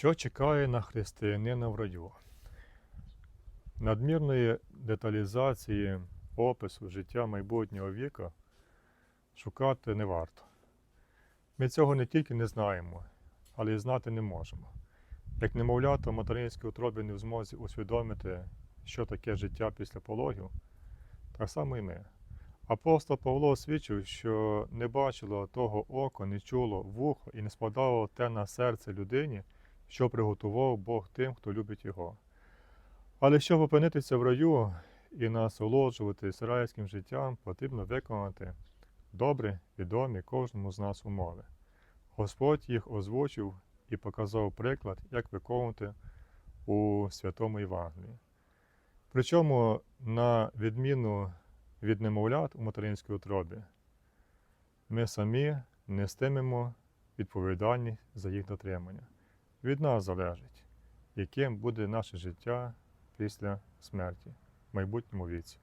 Що чекає на християнина в раю? Надмірної деталізації опису життя майбутнього віка шукати не варто. Ми цього не тільки не знаємо, але й знати не можемо. Як немовлята в материнській утробі не в змозі усвідомити, що таке життя після пологів, так само і ми. Апостол Павло освідчив, що не бачило того око, не чуло вухо і не спадало те на серце людині, що приготував Бог тим, хто любить його. Але щоб опинитися в раю і насолоджуватись райським життям, потрібно виконати добре відомі кожному з нас умови. Господь їх озвучив і показав приклад, як виконувати у Святому Євангелії. Причому, на відміну від немовлят у материнській утробі, ми самі нестимемо відповідальність за їх дотримання. Від нас залежить, яким буде наше життя після смерті в майбутньому віці.